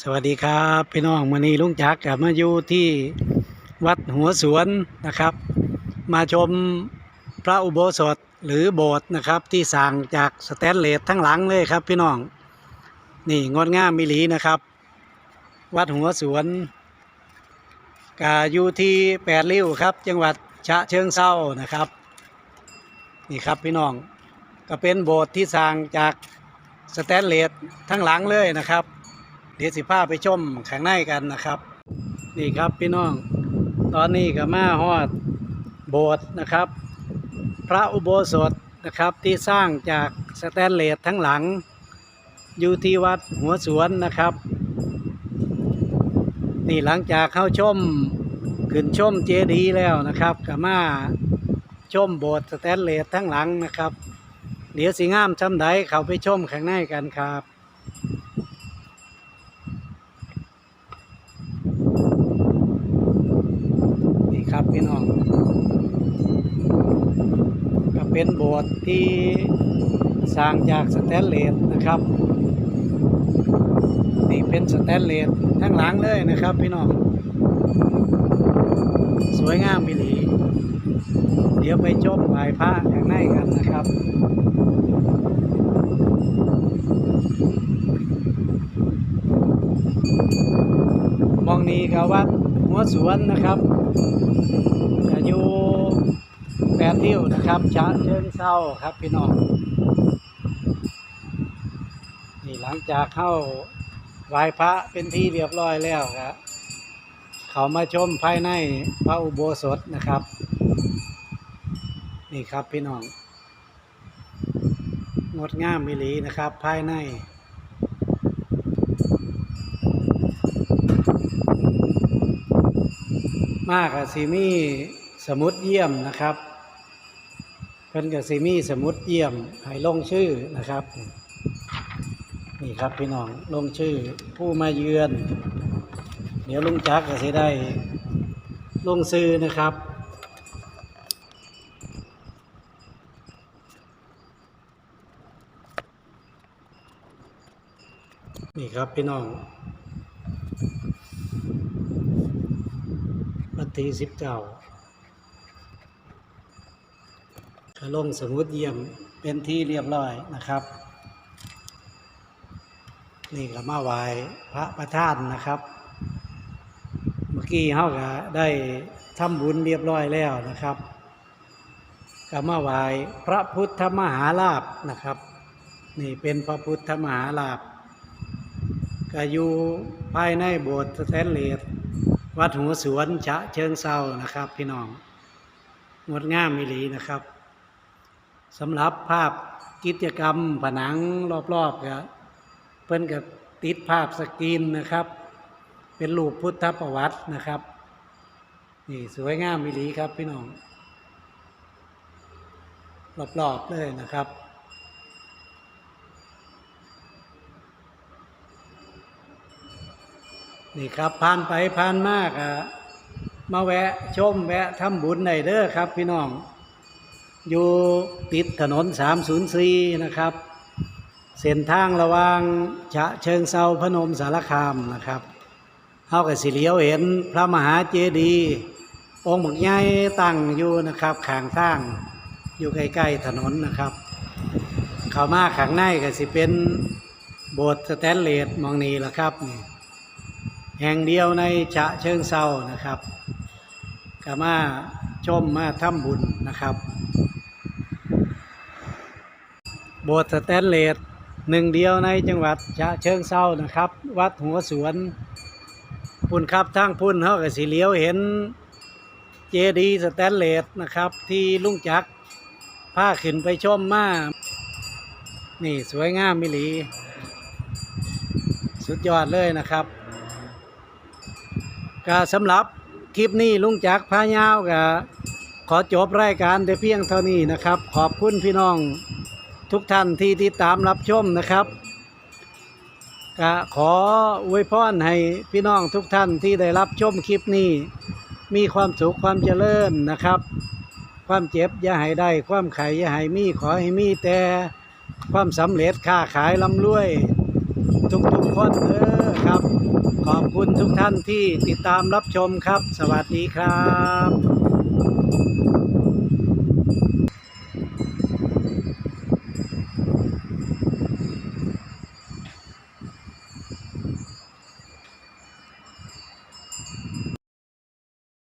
สวัสดีครับพี่น้องมือนี้ลุงจักกลับมาอยู่ที่วัดหัวสวนนะครับ มาชมพระอุโบสถหรือโบสถ์นะครับ ที่สร้างจากสแตนเลสทั้งหลังเลยครับ พี่น้องนี่งดงามมิลีนะครับ วัดหัวสวนกาอยู่ที่แปดริ้วครับ จังหวัดฉะเชิงเซานะครับ นี่ครับพี่น้องก็เป็นโบสถ์ที่สร้างจากสแตนเลสทั้งหลังเลยนะครับ ดี๋ยวสิพาไปชมข้างในกันนะครับ นี่ครับพี่น้อง ตอนนี้ก็มาฮอดโบสถ์นะครับ พระอุโบสถนะครับที่สร้างจากสแตนเลสทั้งหลัง อยู่ที่วัดหัวสวนนะครับ นี่หลังจากเข้าชมขึ้นชมเจดีย์แล้วนะครับก็มาชมโบสถ์สแตนเลสทั้งหลังนะครับ เดี๋ยวสิงามชำใดเขาไปชมข้างในกันครับ นี่ครับ พี่น้องก็เป็นโบสถ์ที่สร้างจากสแตนเลสนะครับ นี่เป็นสแตนเลสทั้งหลังเลยนะครับพี่น้องสวยงามพิลีเดี๋ยวไปชมไหว้พระข้างในกันนะครับมองนี้ก็วัด หัวสวนนะครับอยู่แปดริ้วนะครับชะเชิงเศร้าครับพี่น้องนี่หลังจากเข้าไหว้พระเป็นที่เรียบร้อยแล้วครับเขามาชมภายในพระอุโบสถนะครับ นี่ครับพี่น้องงดงามมิลีนะครับ ภายใน มากกับซีมี่สมุดเยี่ยมนะครับเพิ่นกับซีมี่สมุดเยี่ยมให้ลงชื่อนะครับ นี่ครับพี่น้องลงชื่อผู้มาเยือน เดี๋ยวลุงจักก็จะได้ลงซื้อนะครับนี่ครับพี่น้อง วัน ที่สิบเก้าก็ลงสมุดเยี่ยมเป็นที่เรียบร้อยนะครับ นี่ก็มาไหว้พระประธานนะครับ เมื่อกี้เขาก็ได้ทำบุญเรียบร้อยแล้วนะครับก็มาไหว้พระพุทธมหาลาภนะครับ นี่เป็นพระพุทธมหาลาภก็อยู่ภายในโบสถ์สแตนเลส วัดหัวสวนฉะเชิงเซานะครับ พี่น้องงดงามมิลีนะครับสำหรับภาพกิจกรรมผนังรอบๆก็เพิ่นกับติดภาพสกรีนนะครับ เป็นรูปพุทธประวัตินะครับ นี่สวยงามมิลีครับพี่น้องรอบๆเลยนะครับ นี่ครับผ่านไปผ่านมากอะมาแวะชมแวะทำบุญในเด้อครับ พี่น้อง อยู่ติดถนน 304 นะครับ เส้นทางระหว่างฉะเชิงเซาพนมสารคามนะครับเฮากับสิเหลียวเห็นพระมหาเจดีย์องค์บักใหญ่ตั้งอยู่นะครับข้างทางอยู่ใกล้ๆถนนนะครับ เข้ามาข้างในก็สิเป็นโบสถ์สแตนเลสมองนี้ละครับนี่ แห่งเดียวในฉะเชิงเซานะครับก็มาชมมาทำบุญนะครับ โบสถ์สแตนเลสหนึ่งเดียวในจังหวัดฉะเชิงเซานะครับ วัดหัวสวนพุ่นครับทางพุ่นเขากับสีเหลียวเห็นเจดีสแตนเลสนะครับ ที่ลุงจักรพาขึ้นไปชมมานี่สวยงามมิลี สุดยอดเลยนะครับ ก็สำหรับคลิปนี้ลุงจักพายาวก็ขอจบรายการแต่เพียงเท่านี้นะครับ ขอบคุณพี่น้องทุกท่านที่ติดตามรับชมนะครับก็ขออวยพรให้พี่น้องทุกท่านที่ได้รับชมคลิปนี้ มีความสุขความเจริญนะครับ ความเจ็บอย่าให้ได้ ความไข่อย่าให้มีขอให้มีแต่ ความสำเร็จค้าขายร่ำรวย ทุกๆคนเด้อ ครับ ขอบคุณทุกท่านที่ติดตามรับชมครับ สวัสดีครับ